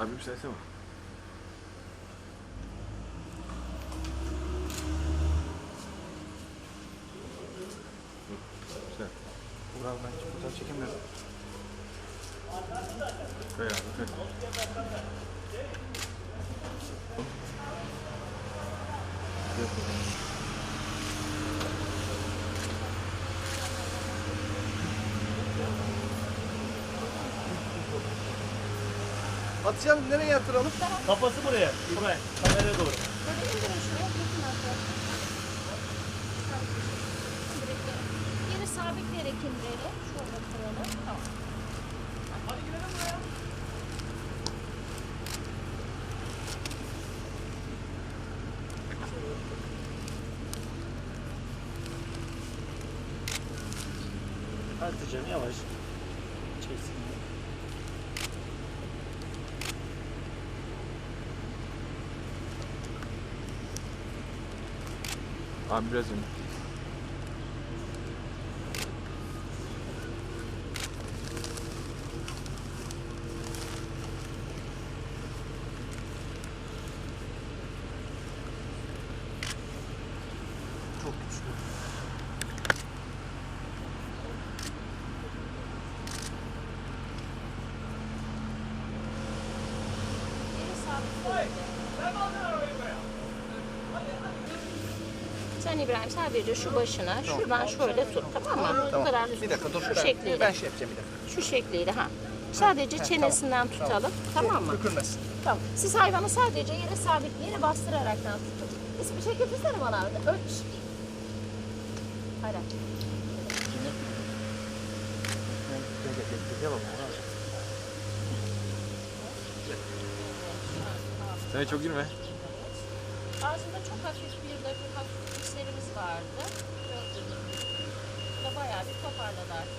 Abi yükseltsene. Güzel. Ural ben hiç fotoğraf çekemiyorum. Kay abi kay. Hatice Hanım nereye yatıralım? Kafası buraya. Buraya. Kameraya doğru. Böyle indirin şuraya, tutun artık. Yeri sabitleyerek indirelim. Şöyle koyalım. Tamam. Hatice'm yavaş. Çeksin. Abi biraz önce. Sen İbrahim sadece şu başına şuradan şöyle tut tamam mı? Bu kadar Bir dakika dur. Şu ben, şekliyle. ben şey yapacağım bir dakika. Şu şekliyle ha. Sadece çenesinden tutalım. Tamam mı? Bükülmesin. Tamam. Siz hayvanı sadece yere sabit yere bastıraraktan tutun. Bir şey getirsene bana abi. Ölç. Hayır. Sen çok girme. Ağzında çok hafif bir dakika hafif hislerimiz vardı. Gördüğünüz gibi. Bu da bayağı bir toparladı artık.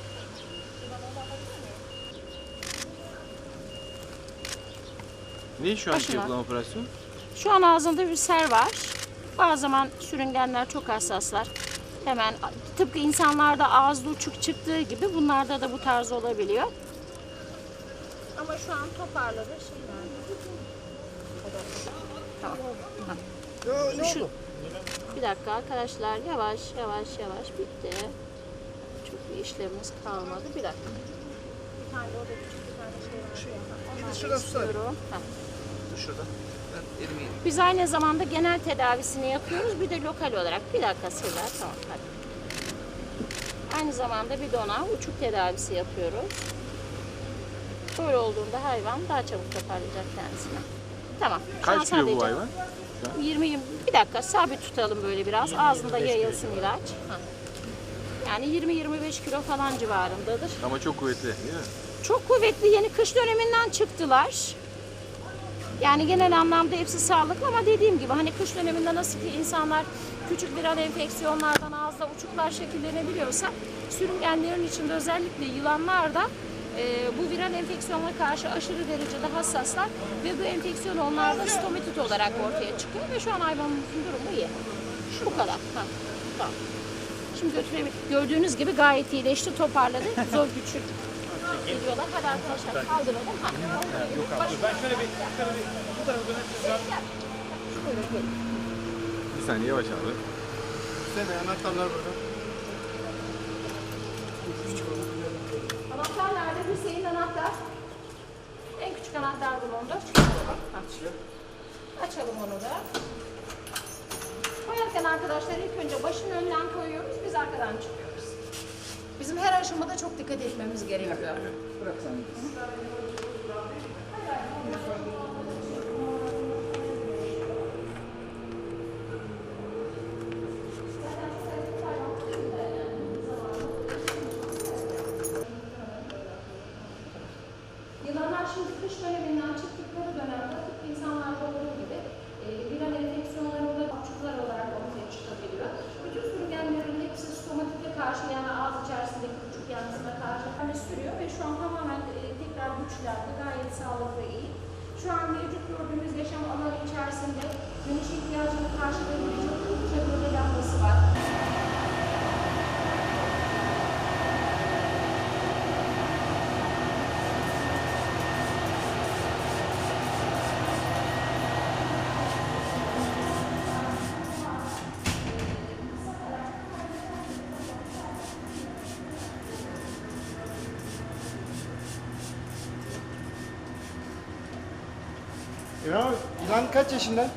Şuradan onu alabilir miyim? Ne şu anki Başına. yapılan operasyon? Şu an ağzında ülser var. Bazı zaman sürüngenler çok hassaslar. Hemen tıpkı insanlarda ağızda uçuk çıktığı gibi bunlarda da bu tarz olabiliyor. Ama şu an toparladı. Şey Tamam. Ha. Yo, ne Şu- oldu? Bir dakika arkadaşlar yavaş yavaş yavaş bitti. Çok bir işlemimiz kalmadı. Bir dakika. Bir tane de orada küçük bir tane şey var. Ondan istiyorum. Ha. Dur şurada. Ben elimi yiyeyim. Biz aynı zamanda genel tedavisini yapıyoruz. Bir de lokal olarak. Bir dakika Sırlar. Tamam hadi. Aynı zamanda bir dona uçuk tedavisi yapıyoruz. Böyle olduğunda hayvan daha çabuk toparlayacak kendisini. Tamam. Kaç kilo bu hayvan? 20 20 bir dakika sabit tutalım böyle biraz. Ağzında yayılsın ilaç. Ha. Yani 20-25 kilo falan civarındadır. Ama çok kuvvetli değil mi? Çok kuvvetli yeni kış döneminden çıktılar. Yani genel anlamda hepsi sağlıklı ama dediğim gibi hani kış döneminde nasıl ki insanlar küçük viral enfeksiyonlardan ağızda uçuklar şekillenebiliyorsa sürüngenlerin içinde özellikle yılanlar da e, bu viral enfeksiyonlara karşı aşırı derecede hassaslar ve bu enfeksiyon onlarda stomatit olarak ortaya çıkıyor ve şu an hayvanımızın durumu iyi. Bu kadar. Ha, tamam. Şimdi götürelim. Gördüğünüz gibi gayet iyileşti, toparladı. Zor güçlük geliyorlar. Hadi arkadaşlar kaldıralım. Ha. Ben şöyle bir, şöyle bir bu tarafa gelin. Bir saniye yavaş abi. Sen anahtarlar burada. Anahtar nerede? Hüseyin anahtar. En küçük anahtar bulundu. Ha. Açalım onu da. Koyarken arkadaşlar ilk önce başın önden koyuyoruz, biz arkadan çıkıyoruz. Bizim her aşamada çok dikkat etmemiz gerekiyor. Bırak sen. Yılanlar şimdi kış döneminden çıktıkları dönemde tıpkı insanlarda olduğu gibi e, viral enfeksiyonlar olarak, uçuklar olarak ortaya çıkabiliyor. Bütün sürüngenlerin hepsi stomatite karşı yani ağız içerisindeki uçuk yanısına karşı hani sürüyor ve şu an tamamen e, tekrar güçlendi, gayet sağlıklı iyi. Şu an mevcut gördüğümüz yaşam alanı içerisinde güneş ihtiyacını karşılayabilecek İlhan, İlhan kaç yaşında?